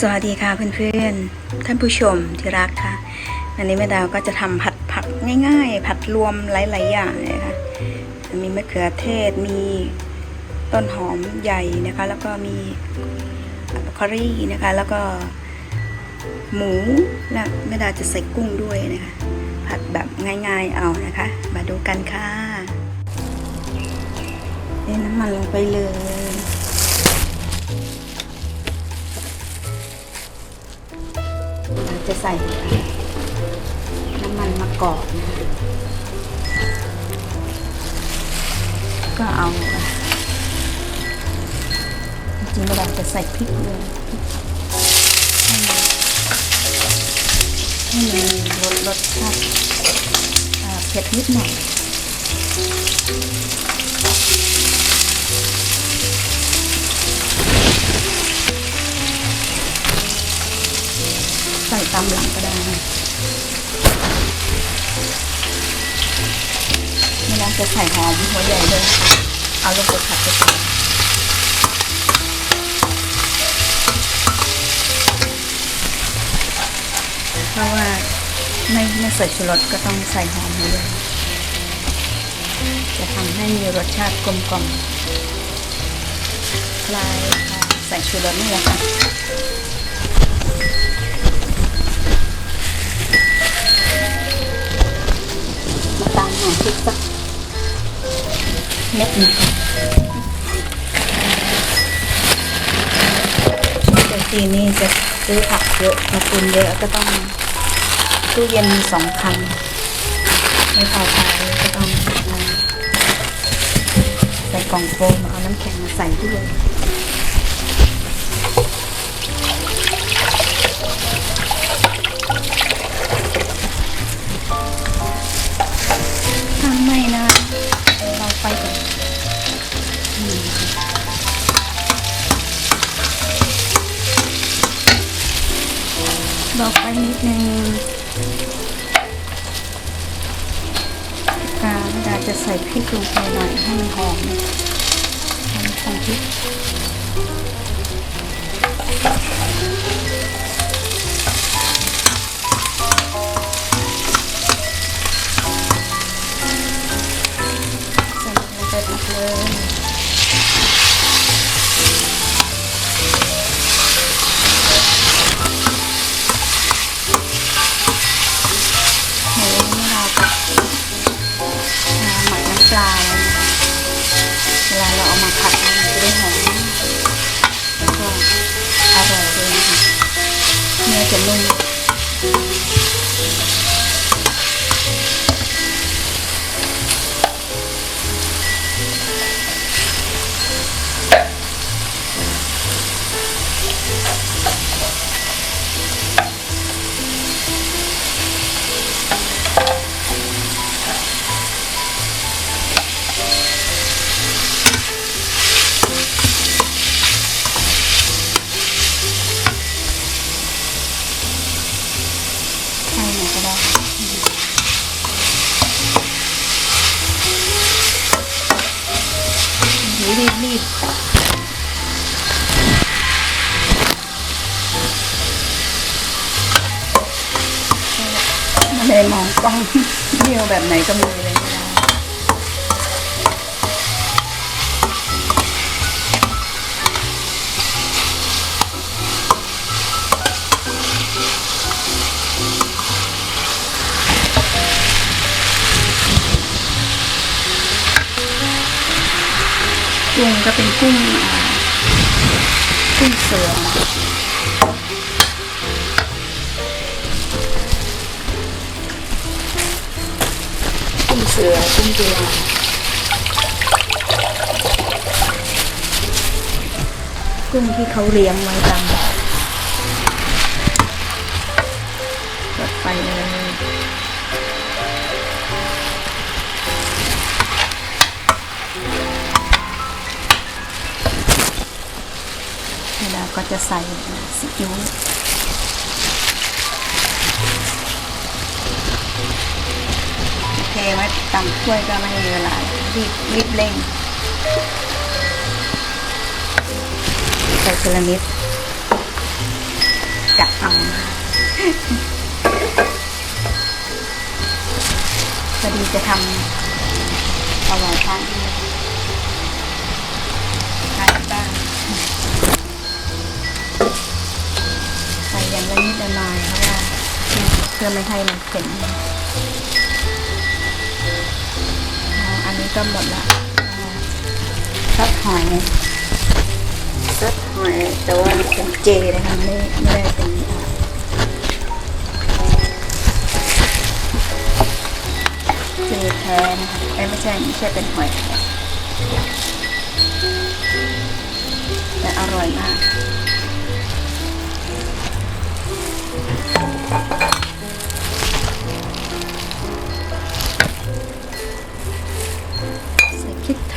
สวัสดีค่ะเพื่อนๆ ท่านผู้ชมที่รักค่ะ วันนี้แม่ดาวก็จะทำผัดผักง่ายๆ ผัดรวมหลายๆอย่างเลยค่ะ มีมะเขือเทศ มีต้นหอมใหญ่นะคะ แล้วก็มีคอรี่นะคะ แล้วก็หมูและแม่ดาวจะใส่กุ้งด้วยนะคะ ผัดแบบง่ายๆเอานะคะ มาดูกันค่ะเทน้ำมันลงไปเลย ใส่น้ำมันมะกอกนะคะก็เอาจริงๆเราจะใส่พริกด้วยให้มันลดรสชาติเผ็ดนิดหน่อย ตามหลังก็ได้ไม่งั้นจะใส่หอมหัวใหญ่เลยนะคะเอาลงไปผัดไปก่อนเพราะว่าไม่ไม่ใส่ชูรสก็ต้องใส่หอมหัวใหญ่จะทำให้มีรสชาติกลมกล่อมคลายใส่ชูรสนี่แหละค่ะ เม็ดนึงแต่ทีนี้จะซื้อผักเยอะมาตุนเยอะก็ต้องตู้เย็นมีสองคันไม่พอใช้ก็ต้องใส่กล่องโฟมเอาน้ำแข็งมาใส่ด้วยถ้าไม่นะานิดนึงกาเวลาจะใส่พริกลงไปหน่อยให้มันหอมให้มันหอมพริก แบบไหนก็มีเลยกุ้งก็เป็นกุ้งอ่ากุ้งเสือ กุ้งเกลือกุ้งที่เขาเลี้ยงไว้ตามบ่อกดไปเลยเวลาก็จะใส่ซีอิ๊ว ไว้ตำถ้วยก็ไม่มีเวลารีบรีบเร่งใส่ทีละนิดกะเอาพอดีจะทำเอาไว้ทานที่ทานบ้านใส่อย่างละนิดละหน่อยเพราะว่าเพื่อไม่ให้มันเข็ม ก็หมดละซอสหอยซอสหอยแต่ว่าเป็นเจนะคะไม่ไม่ได้เป็นเจแท้นะคะไม่ใช่ไม่ใช่เป็นหอยแต่อร่อยมาก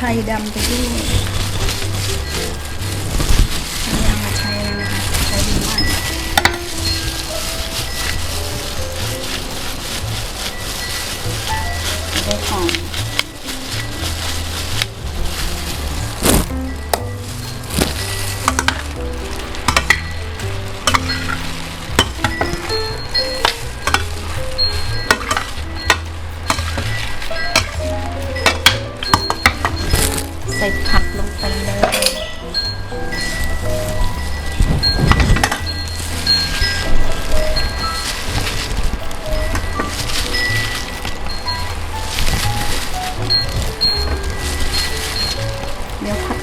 ไทยดำไปด้วย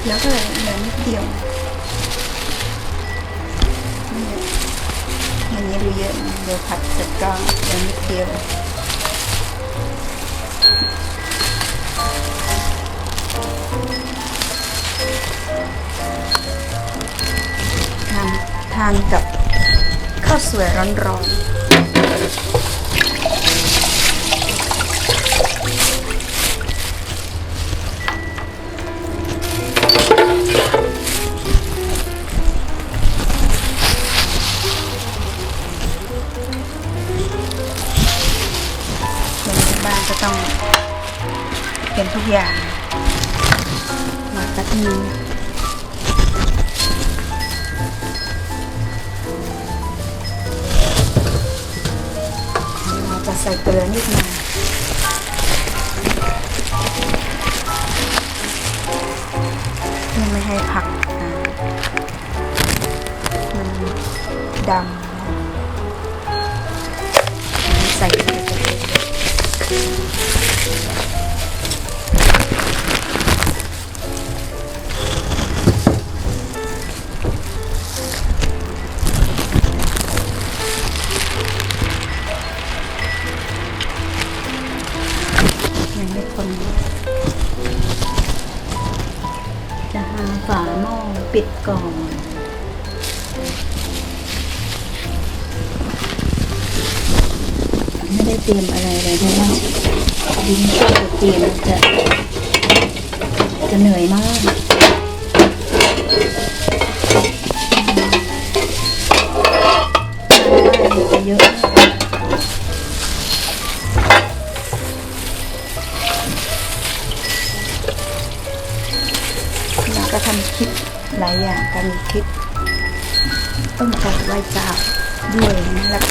แล้วก็เหลือนิดเดียวม่เยอย่างนี้ดูเยอะนะเดี๋ยวผัดเสร็จก็เหลือนิดเดียวทานทานกับข้าวสวยร้อนๆ ก็ต้องเป็นทุกอย่างมาตัดมือเราจะใส่เกลือนิดหน่อยเพื่อไม่ให้ผักมันดำใส่ ยังไม่คน จะหาฝาหม้อปิดก่อน เตรียมอะไรเลยเพราะว่าดินช่วจะเตรียมจะจะเหนื่อยมากจะเยอะแล้วก็ทำคลิปหลายอย่างก็มีคลิปต้มไก่ไว้จ้าด้วยนะแล้ว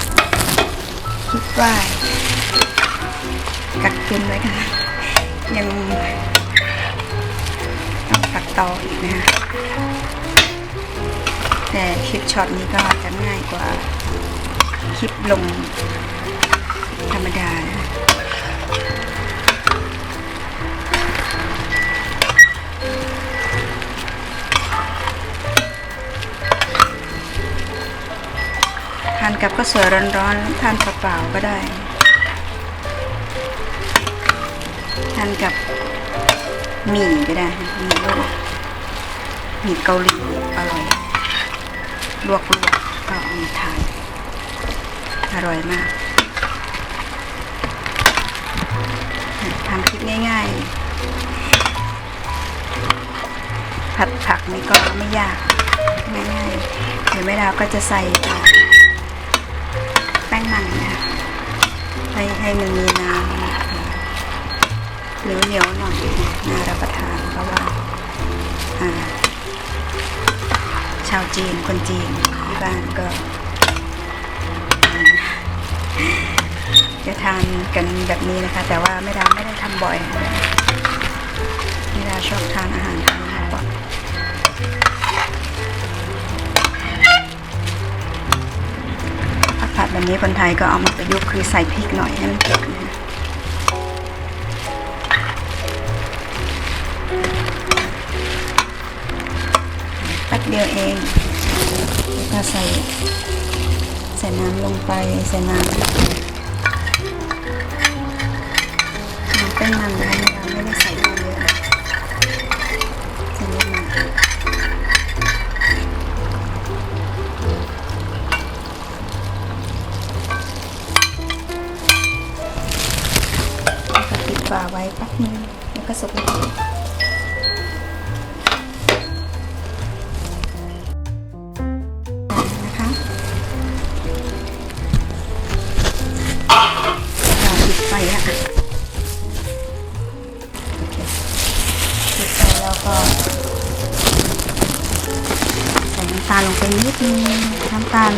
คิดว่า กักเก็นไว้ค่ะ ยังต้องตัดต่ออีกนะฮะแต่คลิปช็อตนี้ก็จะง่ายกว่าคลิปลงธรรมดานะทานกับข้าวสวยร้อนๆทานเปล่าๆก็ได้ ทานกับหมี่ก็ได้หมี่ลวกหมี่เกาหลีอร่อยลวกๆก็เอามาทานอร่อยมากทำคลิปง่ายๆ ผัดผักนี่ก็ไม่ยากง่ายๆเดี๋ยวแม่ดาวก็จะใส่แป้งมันนะให้ให้มันมีน้ำ เหนียวหน่อยน่ารับประทานเพราะว่าชาวจีนคนจีนที่บ้านก็จะทานกันแบบนี้นะคะ แต่ว่าไม่ดาไม่ได้ทำบ่อยไม่ดาชอบทานอาหารทางมากกว่าผัดผัดแบบนี้คนไทยก็เอามาประยุกต์คือใส่พริกหน่อยให้มันเผ็ดนะคะ เดียวเองก็ใส่ใส่น้ำลงไปใส่น้ำน้ำเป็นมันนะคะไม่ได้ใส่น้ำเยอะใส่น้ำแล้วก็ปิดฝาไว้แป๊บนึงแล้วก็สุกเลยำตาลลงไปนิดนึงน้ำตาล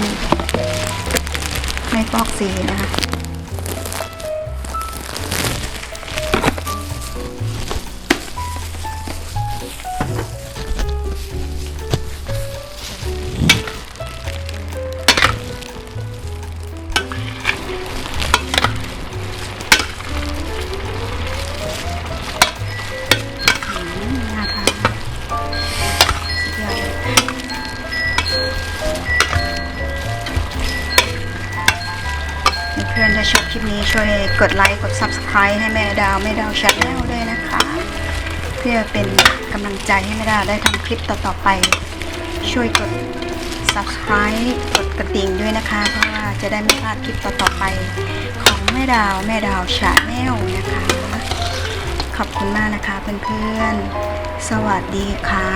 ไม่ฟอกสีนะคะ ช่วยกดไลค์กด Subscribe ให้แม่ดาวแม่ดาวชาแนลด้วยนะคะ เพื่อเป็นกำลังใจให้แม่ดาวได้ทำคลิปต่อๆไป ช่วยกด Subscribe กดกระดิ่งด้วยนะคะ เพราะว่าจะได้ไม่พลาดคลิปต่อๆไป ของแม่ดาวแม่ดาวชาแนลนะคะ ขอบคุณมากนะคะเพื่อนๆสวัสดีค่ะ